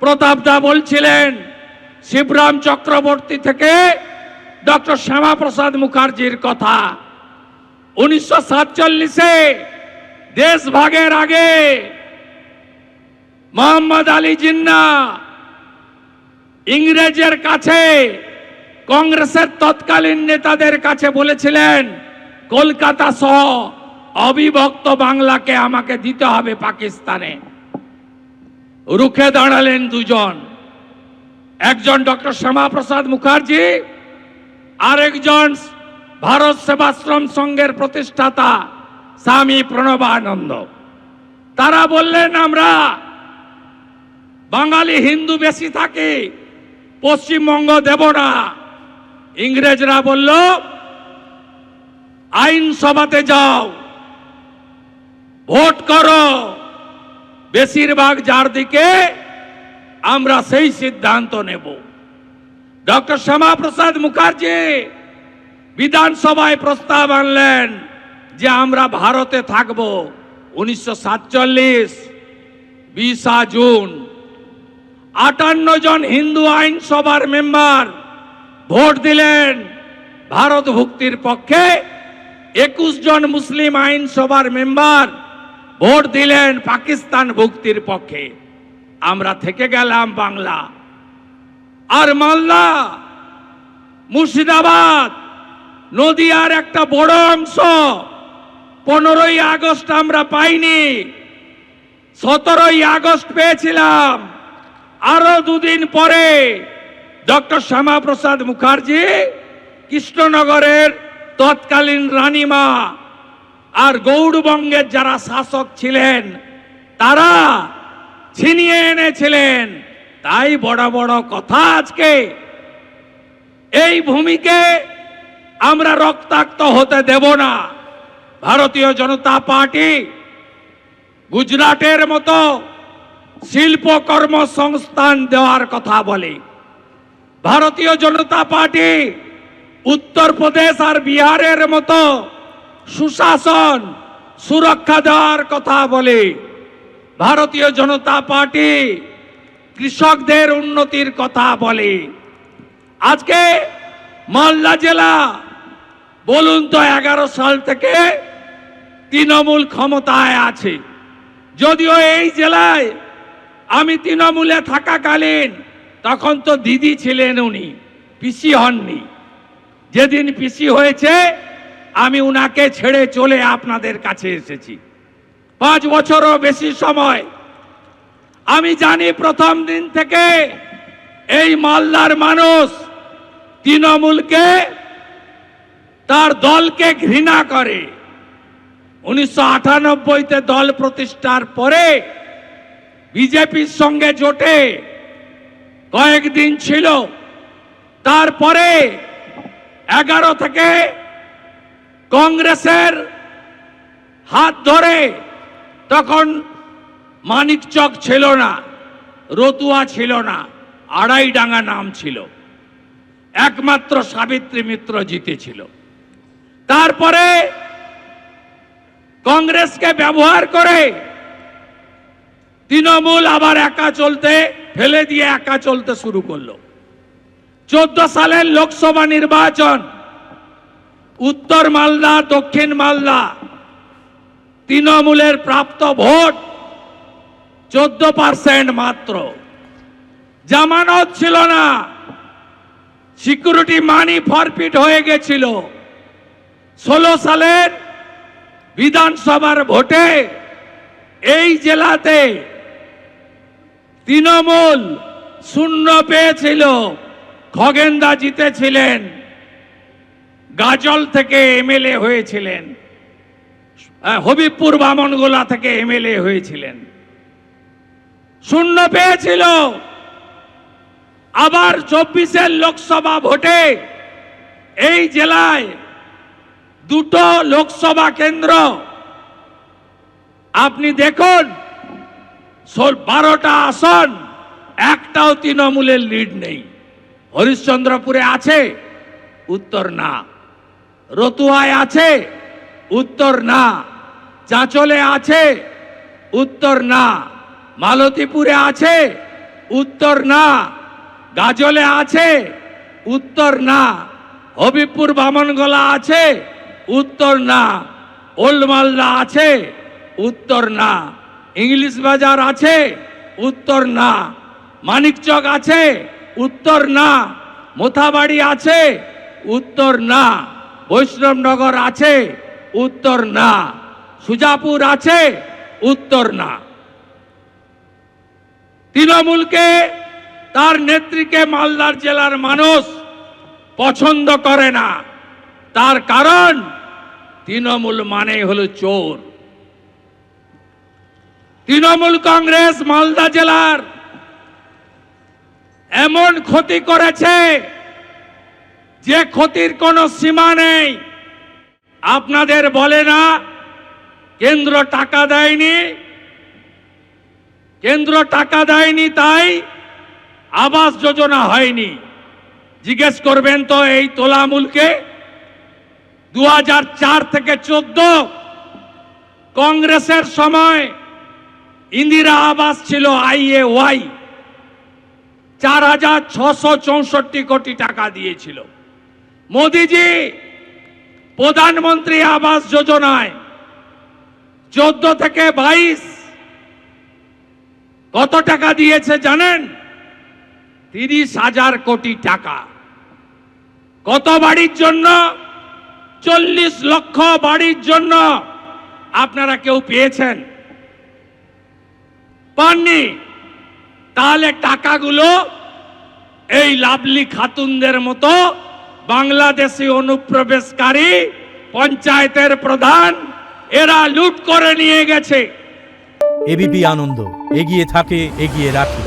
প্রতাপদা বলছিলেন শিবরাম চক্রবর্তী থেকে ডক্টর শ্যামাপ্রসাদ মুখার্জির কথা। উনিশশো সাতচল্লিশে দেশ ভাগের আগে মোহাম্মদ আলী জিন্না ইংরেজের কাছে কংগ্রেসের তৎকালীন নেতাদের কাছে বলেছিলেন, কলকাতা সহ অবিভক্ত বাংলাকে আমাকে দিতে হবে পাকিস্তানে। রুখে দাঁড়ালেন দুজন একজন ডক্টর শ্যামাপ্রসাদ মুখার্জি, আরেকজন ভারত সেবাশ্রম সংঘের প্রতিষ্ঠাতা স্বামী প্রণবানন্দ। তারা বললেন, আমরা বাঙালি হিন্দু বেশি থাকি, পশ্চিমবঙ্গ দেব না। ইংরেজরা বলল, আইনসভাতে যাও, ভোট করো বেশিরভাগ যার দিকে আমরা সেই সিদ্ধান্ত নেব। ডক্টর শ্যামাপ্রসাদ মুখার্জি বিধানসভায় প্রস্তাব আনলেন যে আমরা ভারতে থাকব উনিশশো সাতচল্লিশ বিশা জুন। আটান্ন জন হিন্দু আইনসভার মেম্বার ভোট দিলেন। ভারত ভুক্তির পক্ষে একুশ জন মুসলিম আইনসভার মেম্বার ভোট দিলেন পাকিস্তান ভুক্তির পক্ষে। আমরা থেকে গেলাম বাংলা। আর মালদা মুর্শিদাবাদ, নদিয়ার একটা বড় অংশ, পনেরোই আগস্ট আমরা পাইনি। সতেরোই আগস্ট পেয়েছিলাম। আরও দুদিন পরে ডক্টর শ্যামাপ্রসাদ মুখার্জি কৃষ্ণনগরের তৎকালীন রানীমা গৌড়বঙ্গের যারা শাসক ছিলেন, তারা ছিনিয়ে এনেছিলেন। তাই বড় বড় কথা আজকে, এই ভূমিকে আমরা রক্তাক্ত হতে দেব না। ভারতীয় জনতা পার্টি গুজরাটের মতো শিল্প কর্মসংস্থান দেওয়ার কথা বলে। ভারতীয় জনতা পার্টি উত্তরপ্রদেশ আর বিহারের মতো সুশাসন, সুরক্ষা দেওয়ার কথা বলে ভারতীয় জনতা পার্টি কৃষকদের উন্নতির কথা বলে। আজকে মালদা জেলা, বলুন তো এগারো সাল থেকে তৃণমূল ক্ষমতায় আছে। যদিও এই জেলায় আমি তৃণমূলে থাকাকালীন তখন তো দিদি ছিলেন উনি, পিসি হননি। যেদিন পিসি হয়েছে আমি উনাকে ছেড়ে চলে আপনাদের কাছে এসেছি। পাঁচ বছরও বেশি সময়। আমি জানি প্রথম দিন থেকে এই মালদার মানুষ তৃণমূলকে তার দলকে ঘৃণা করে। উনিশশো আটানব্বইতে দল প্রতিষ্ঠার পরে বিজেপির সঙ্গে জোটে কয়েকদিন ছিল। তারপরে এগারো থেকে কংগ্রেসের হাত ধরে তখন মানিকচক ছিল না, রতুয়া ছিল না আড়াইডাঙ্গা নাম ছিল। একমাত্র সাবিত্রী মিত্র জিতেছিল। তারপরে কংগ্রেসকে ব্যবহার করে তৃণমূল আবার একা চলতে, ফেলে দিয়ে একা চলতে শুরু করল। চোদ্দ সালের লোকসভা নির্বাচন উত্তর মালদা, দক্ষিণ মালদা, তৃণমূলের প্রাপ্ত ভোট চোদ্দ পার্সেন্ট মাত্র। জামানত ছিল না। সিকিউরিটি মানি ফরফিট হয়ে গেছিল। ষোলো সালের বিধানসভার ভোটে এই জেলাতে তৃণমূল শূন্য পেয়েছিল। খগেন্দা জিতেছিলেন। গাজল থেকে এমএলএ হয়েছিলেন। হবিবপুর বামনগোলা থেকে এমএলএ হয়েছিলেন। শূন্য পেয়েছিল। আবার চব্বিশের লোকসভা ভোটে এই জেলায় দুটো লোকসভা কেন্দ্র। আপনি দেখুন বারোটা আসন, একটাও তৃণমূলের লিড নেই। হরিশ্চন্দ্রপুরে আছে, উত্তর না। রতুয়ায় আছে, উত্তর না। চাঁচলে আছে, উত্তর না। মালতীপুরে আছে, উত্তর না। গাজলে আছে, উত্তর না। হবিবপুর বামনগোলা আছে, উত্তর না। ওল্ড মালদা আছে, উত্তর না। ইংলিশ বাজার আছে, উত্তর না। মানিকচক আছে, উত্তর না। মোথাবাড়ি আছে, উত্তর না। বৈষ্ণবনগর আছে, উত্তর না। সুজাপুর আছে, উত্তর না। তৃণমূলকে, তার নেত্রীকে মালদার জেলার মানুষ পছন্দ করে না। তার কারণ, তৃণমূল মানে হল চোর। তৃণমূল কংগ্রেস মালদা জেলার এমন ক্ষতি করেছে যে ক্ষতির কোনো সীমা নেই, আপনাদের বলে না, কেন্দ্র টাকা দেয়নি, কেন্দ্র টাকা দেয়নি তাই আবাস যোজনা হয়নি। জিজ্ঞেস করবেন তো এই তোলামূলকে দু থেকে চোদ্দ কংগ্রেসের সময় ইন্দিরা আবাস ছিল আইএ ওয়াই, চার হাজার ছশো চৌষট্টি কোটি টাকা দিয়েছিল। মোদিজি, প্রধানমন্ত্রী আবাস যোজনায় চোদ্দ থেকে বাইশ কত টাকা দিয়েছে জানেন? তিরিশ হাজার কোটি টাকা। কত বাড়ির জন্য? চল্লিশ লক্ষ বাড়ির জন্য। আপনারা কেউ পেয়েছেন? পাননি? তাহলে টাকাগুলো এই লাভলি খাতুনদের মতো বাংলাদেশি অনুপ্রবেশকারী পঞ্চায়েতের প্রধান, এরা লুট করে নিয়ে গেছে। এবিপি আনন্দ, এগিয়ে থাকে, এগিয়ে রাখে।